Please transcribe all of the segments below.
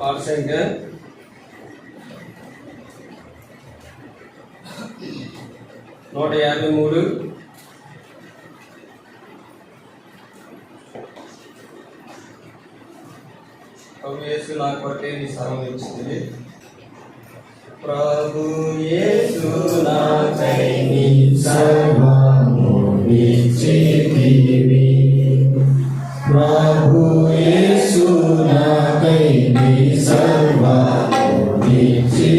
Percent నూట యాభై మూడు. ప్రభుయేసు నాకు బట్టి నీ సంబంధించింది ప్రభుయేసు నాకై నీ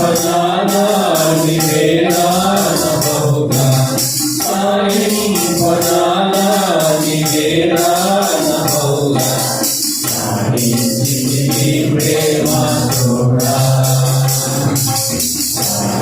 Padana, Nibedana, Bhagana, Sahim Padana.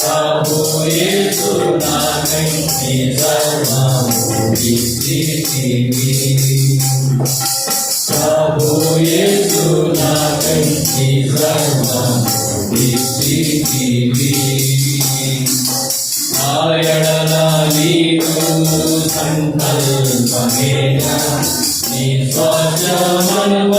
ప్రభు యేసు నామమునే సర్వము స్థితిని ప్రభు యేసు నామమునే సర్వము స్థితిని ఆయననాలీను సంకల్పమేన నీ స్వజమనుభవించుటకు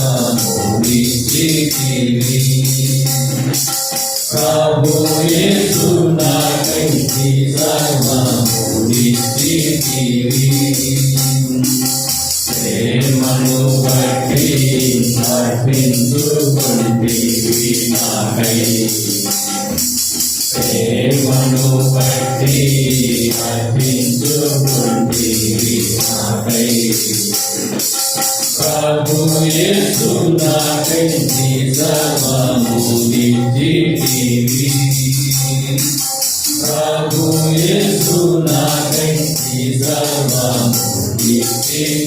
ప్రేమను బట్టి అర్పించుకుంటేవి నాకై ప్రేమను బట్టి అర్పించుకుంటేవి నాకై ప్రభు యేసు నాకై సర్వము నిత్యవి 내